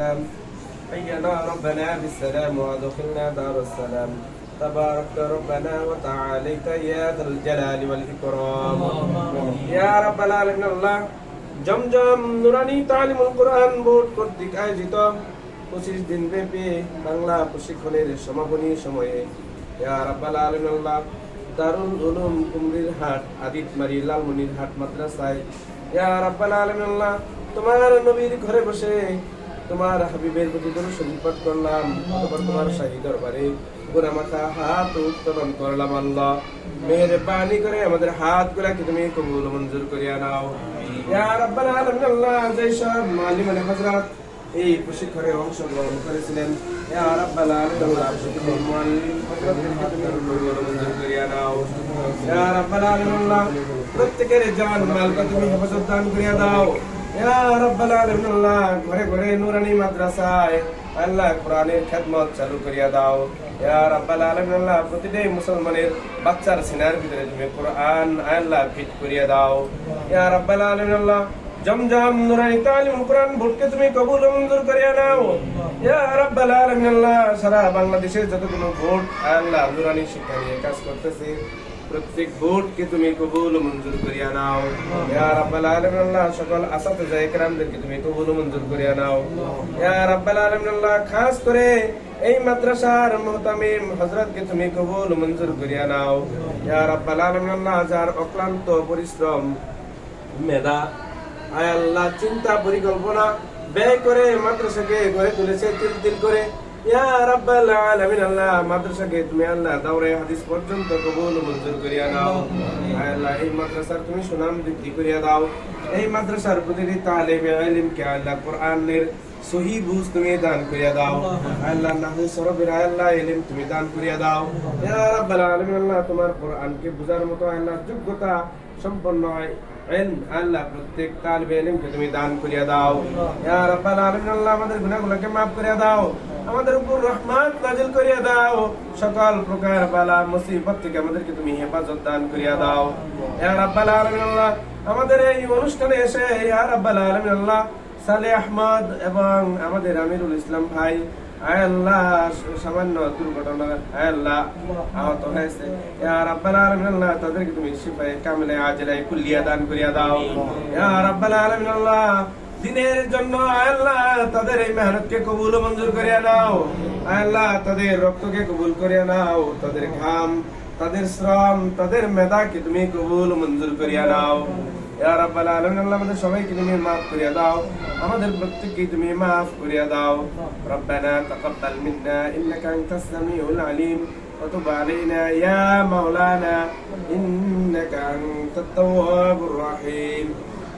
السلام حينا ربنا بالسلام وادخلنا دار السلام تبارك ربنا وتعاليت يا ذا الجلال والإكرام يا رب العالمين الله জমজম নুরানি তালিমুল কোরআন board কর্তৃক আয়োজিত পঁচিশ দিন ব্যাপী বাংলা প্রশিক্ষণের সমাপনী সময়ে ইয়া রাব্বাল আলামিন আল্লাহ দারুল উলুম কুমরির হাট আদিতমারি লালমনির হাট মাদ্রাসায় ইয়া রাব্বাল আলামিন আল্লাহ তোমার নবীর ঘরে বসে তোমার হাবিবের প্রতি শরীফ পাঠ করলাম তারপর তোমার শাহী দরবারে হাত উত্তোলন করলাম আল্লাহ। মেহেরবানি করে আমাদের হাতগুলাকে তুমি কবুল মঞ্জুর করিয়া নাও। হযরত এই প্রশিক্ষণে অংশগ্রহণ করেছিলেন। প্রত্যেকের জান মালকে তুমি হেফাজত দান করিয়া দাও। ঘরে ঘরে নুরানি মাদ্রাসায় আল্লাহ কোরআনের চালু করিয়া দাও। রাব্বাল আলামিন, আল্লাহ প্রতিটি মুসলমানের বাচ্চার সিনার ভিতরে তুমি কোরআন আল্লাহ ফিট করিয়া দাও। ইয়া রাব্বাল আলামিন, আল্লাহ জমজম নুরানি তালিম কোরআন বোর্ডকে তুমি কবুল মঞ্জুর করিয়া নাও। ইয়া রাব্বাল আলামিন সারা বাংলাদেশের যতগুলো বোর্ড আল্লাহ নুরানি শিক্ষা নিয়ে কাজ করতেছে প্রত্যেক বোর্ডকে তুমি কবুল মঞ্জুর করিয়া নাও। ইয়া রাব্বাল আলামিন আল্লাহ, সকল আসাতিজা ইকরামদেরকে তুমি কবুল মঞ্জুর করিয়া নাও। ইয়া রাব্বাল আলামিন আল্লাহ, খাস করে এই মাদ্রাসার মুহতামিম হযরতকে তুমি কবুল মঞ্জুর করিয়া নাও। ইয়া রাব্বাল আলামিন আল্লাহ, যার অক্লান্ত পরিশ্রম, মেধা, আয় আল্লাহ, চিন্তা, পরিকল্পনা ব্যয় করে মাদ্রাসাকে গড়ে তুলেছে, তিল তিল করে ইয়া তুমি আল্লাহ পর্যন্ত এই তুমি সুনাম এই আল্লাহ দান দাও। আল্লাহ আল্লাহ তুমি দান দাও। আল্লাহ তোমার বুঝার মতো যোগ্যতা সম্পন্ন হয়। আল্লাহ, প্রত্যেক তালিবে ইলমকে তুমি দান করিয়া দাও। ইয়া আল্লাহ আমাদের গুনাহগুলোকে maaf করিয়া দাও। আমাদের উপর রহমত নাজিল করিয়া দাও। সকল প্রকার বালা, মুসিবত থেকে আমাদেরকে তুমি হেফাজত দান করিয়া দাও। ইয়া রাব্বাল আলামিন আল্লাহ আমাদের এই অনুষ্ঠানে এসে, ইয়া রাব্বাল আলামিন আল্লাহ সালে আহমদ এবং আমাদের আমিরুল ইসলাম ভাই আল্লাহ সামান্য দুর্ঘটনা আল্লাহ আহত হয়েছে। ইয়া তাদেরকে তুমি শিফায়ে কামিলে আজলাই কুল্লিয়া দান করিয়া দাও। ইয়া রাব্বাল দিনের জন্য আয় আল্লাহ তাদের এই মেহনতকে কবুল ও মঞ্জুর করিয়া নাও আয় আল্লাহ তাদের রক্তকে কবুল করিয়া নাও তাদের ঘাম তাদের শ্রম তাদের মেধাকে তুমি কবুল ও মঞ্জুর করিয়া নাও ইয়া রাব্বাল আলামিন আল্লাহ আমাদের সবাইকে তুমি maaf করিয়া দাও আমাদের প্রত্যেককে তুমি maaf করিয়া দাও ربنا تقبل منا انك انت السميع العليم وتب علينا يا مولانا انك انت التواب الرحيم